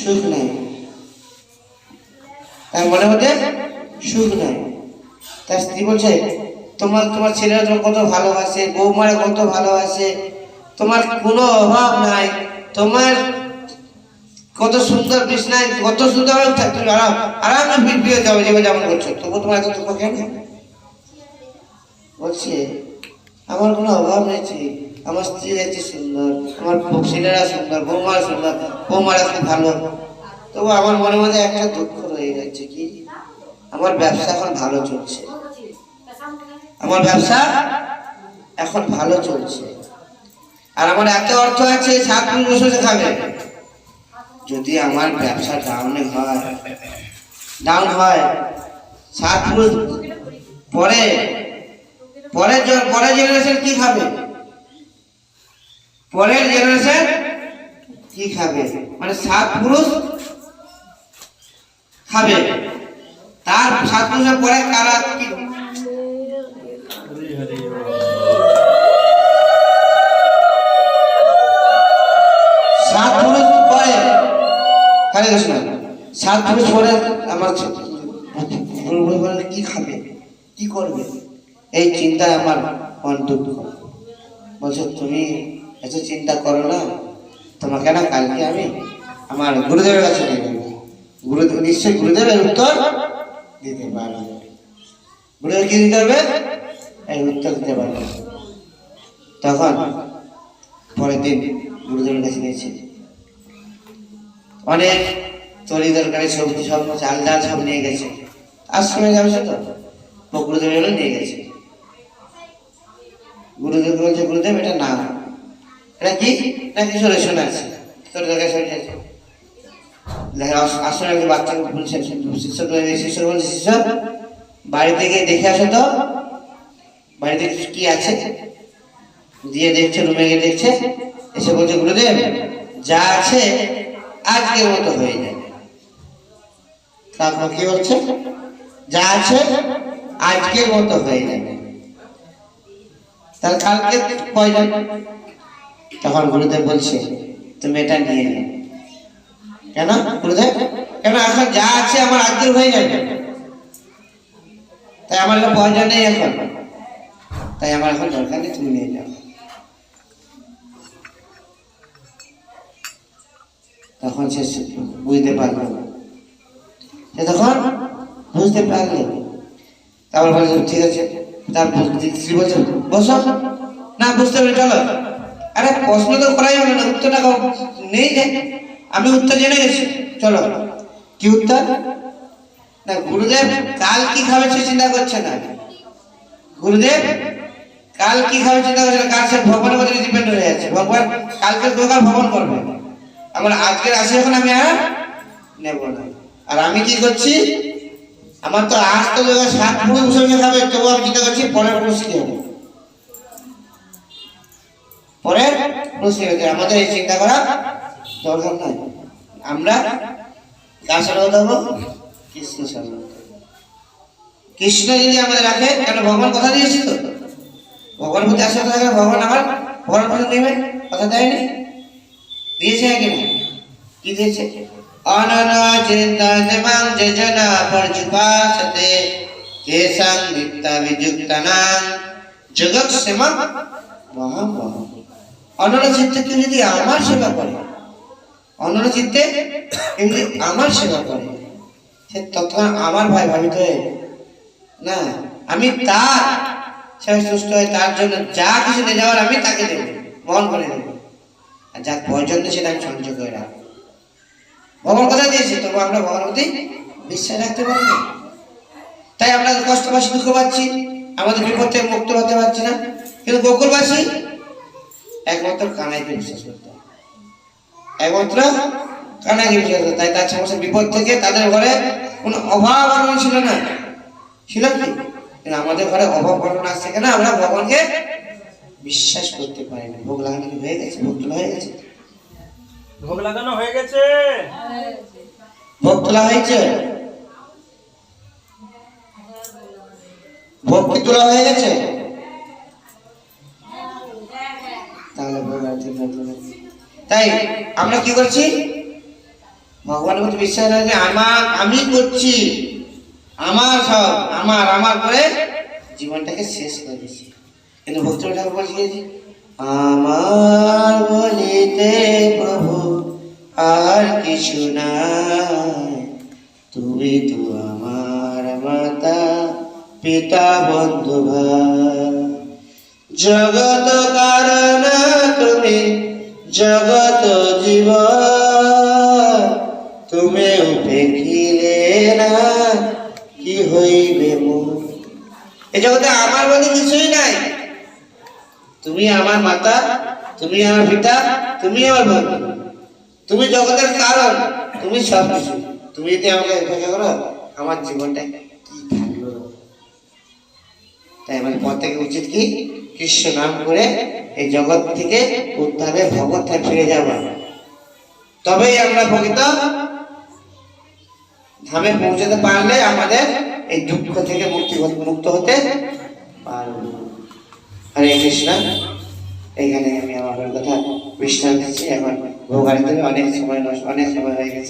সুখ নাই। তার মনে মধ্যে সুখ নাই। তার স্ত্রী বলছে, তোমার তোমার ছেলেরা তোমার কত ভালোবাসে, বৌমারা কত ভালোবাসে। তোমার কোনো অভাব নাই। তোমার কত সুন্দর বিছনায়, কত সুন্দর আরাম আরামে ভিড় যাবে যেভাবে যেমন করছ। তবু তোমার এত দুঃখ বলছে, আমার কোনো অভাব নেই। আমার স্ত্রী আছে সুন্দর, আমার ছেলেরা সুন্দর, বৌমারা সুন্দর, বৌমারা খুব ভালো। তবু আমার মনে মধ্যে একটা দুঃখ রয়ে যাচ্ছে কি, আমার ব্যবসা এখন ভালো চলছে। আমার ব্যবসা এখন ভালো চলছে। আর আমার এত অর্থ আছে, সাত দিন বসে খাবে। যদি আমার ব্যবসা ডাউনে হয় ডাউন হয়, সাত পুরুষ পরে, পরের পরের জেনারেশন কি খাবে? পরের জেনারেশন কি খাবে? মানে সাত পুরুষ খাবে। তার সাত পুরুষের পরে কারা কি? সাত পুরুষ পরে হরে কৃষ্ণ সাত পুরুষ পরে আমার কি খাবে? কি করবে? এই চিন্তায় আমার দুঃখ বলছে, তুমি এত চিন্তা করো না। তোমাকে না কালকে আমি আমার গুরুদেবের কাছে নিয়ে যাব গুরুদেব নিশ্চয়ই গুরুদেবের উত্তর দিতে পারবে গুরুদেব কি দিতে পারবে? এই উত্তর দিতে পারবে। তখন পরের দিন গুরুদেবের কাছে নিয়েছি অনেক তরি দরকারি সবজি, সব চাল ডাল সব নিয়ে গেছে। আশ্রমে যাবে তো? গুরুদেব নিয়ে গেছে। গুরুদেব বলছে, গুরুদেব, এটা না এটা কি না কিছু রেশন আছে? তোর জায়গায় সরে আছে। দেখে আস- বাচ্চাকে বলছে শিষ্য শিষ্য বলছে বাড়িতে গিয়ে দেখে আসো তো। বাড়িতে কি আছে? দিয়ে দেখছে, রুমে গিয়ে দেখছে, এসে বলছে, গুরুদেব, যা আছে আজকের মতো হয়ে যাবে তারপর কি বলছে? যা আছে আজকের মতো হয়ে যাবে। তাহলে কালকে প্রয়োজন তখন গুরুদেব বলছে, তুমি এটা নিয়ে নাও কেন? গুরুদেব? কেন? এখন যা আছে আমার আজকের হয়ে যাবে। তাই আমার প্রয়োজন নেই এখন। তাই আমার এখন দরকার নেই, তুমি নিয়ে যাও। তখন সে বুঝতে পারল। সে তখন বুঝতে পারল। তারপর বলে ঠিক আছে, তারপর স্ত্রী বলছে বসো। না, বুঝতে পারি চলো। আরে প্রশ্ন তো করাই হবে না, উত্তরটা নেই যে, আমি উত্তর জেনে গেছি। চলো। কি উত্তর? না, গুরুদেব কাল কি খাবে সে চিন্তা করছে না। গুরুদেব কাল কি খাবে চিন্তা করছে না, কাল সে ভগবানের মধ্যে ডিপেন্ড হয়ে যাচ্ছে। ভগবান কালকে দোকান ভ্রমণ করবে। আমার আজকের আসে এখন আমি আর নেব না। আর আমি কি করছি? আমার তো আজ তো সাত পুরুষ খাবে, তবু আমি চিন্তা করছি পরের পুরুষ কি হবে পরের কি আমাদের এই চিন্তা করা দরকার নয় আমরা কার সঙ্গে কথা কৃষ্ণ সঙ্গে কৃষ্ণ যদি আমাদের রাখে কেন ভগবান কথা দিয়েছি তো। ভগবান প্রতি আশা থাকে ভগবান আমার ভগবান কথা দেবে, কথা দেয়নি? দিয়েছে নাকি না? কি দিয়েছে? অনন চিন্তনমাং যোজনা পরচুপাসতে তেসাং নিত্য বিযুক্তানাং জগৎসেমা মহামহ। অনন চিত্তে যদি আমার সেবা করে অনন চিত্তে যদি আমার সেবা করে, সে তথা আমার ভাই ভাবিত হয়ে না, আমি তার সেবা সুস্থ হয়ে তার জন্য যা কিছু নিয়ে যাওয়ার আমি তাকে দেবো মন করে দেবো। আর যার প্রয়োজন নেই সেটা আমি সঞ্চয় করে রাখব। ভগবান কথা দিয়েছে, তবু আমরা ভগবান প্রতি বিশ্বাস রাখতে পারি তাই আমরা কষ্ট পাচ্ছি দুঃখ পাচ্ছি আমাদের বিপদ থেকে মুক্ত হতে পারছি না। কিন্তু গোকুলবাসী একমাত্র কানাইকে বিশ্বাস করতে একমাত্র কানাইকে বিশ্বাস করতে তাই তার সমস্ত বিপদ থেকে তাদের ঘরে কোনো অভাব অনটন ছিল না। ছিল কি? আমাদের ঘরে অভাব অনটন আসছে কেন? আমরা ভগবানকে বিশ্বাস করতে পারি না ভোগ লাগানো কি হয়ে গেছে? ভোগ তোলা হয়ে গেছে? ভোগ লাগানো হয়ে গেছে? ভোগ তোলা হয়েছে? ভোগ তোলা হয়ে গেছে? তাহলে না। তাই আমরা কি করছি? ভগবানের প্রতি বিশ্বাস যে আমার, আমি করছি। আমার সব, আমার আমার করে জীবনটাকে শেষ করে দিচ্ছি কিন্তু ভক্ত ঠাকুর বলছি আমার বলিতে প্রভু আর কিছু নাই। তুমি তো আমার মাতা, পিতা, বন্ধু ভাই। জগত কারণ তুমি জগত জীব তুমি উপেক্ষিলে না, কি হইবে এই জগতে আমার বলতে কিছুই নাই। তুমি আমার মাতা, তুমি আমার পিতা, তুমি আমার বন্ধু। তুমি জগতের কারণ, তুমি সব কিছু তুমি যদি আমাকে উপেক্ষা করো, আমার জীবনটা কি থাকল? তাই আমাদের প্রত্যেকে উচিত কি? কৃষ্ণ নাম করে এই জগৎ থেকে উদ্ধারে ভগৎ ফিরে যাব তবেই আমরা প্রকৃত ধামে পৌঁছাতে পারলে আমাদের এই দুঃখ থেকে মুক্তি মুক্ত হতে পারব। হরে কৃষ্ণ। এইখানে আমি আমার কথা বিশ্রাম দিচ্ছি। এখন ভোগাড়িতে অনেক সময় অনেক সময় হয়ে গেছে।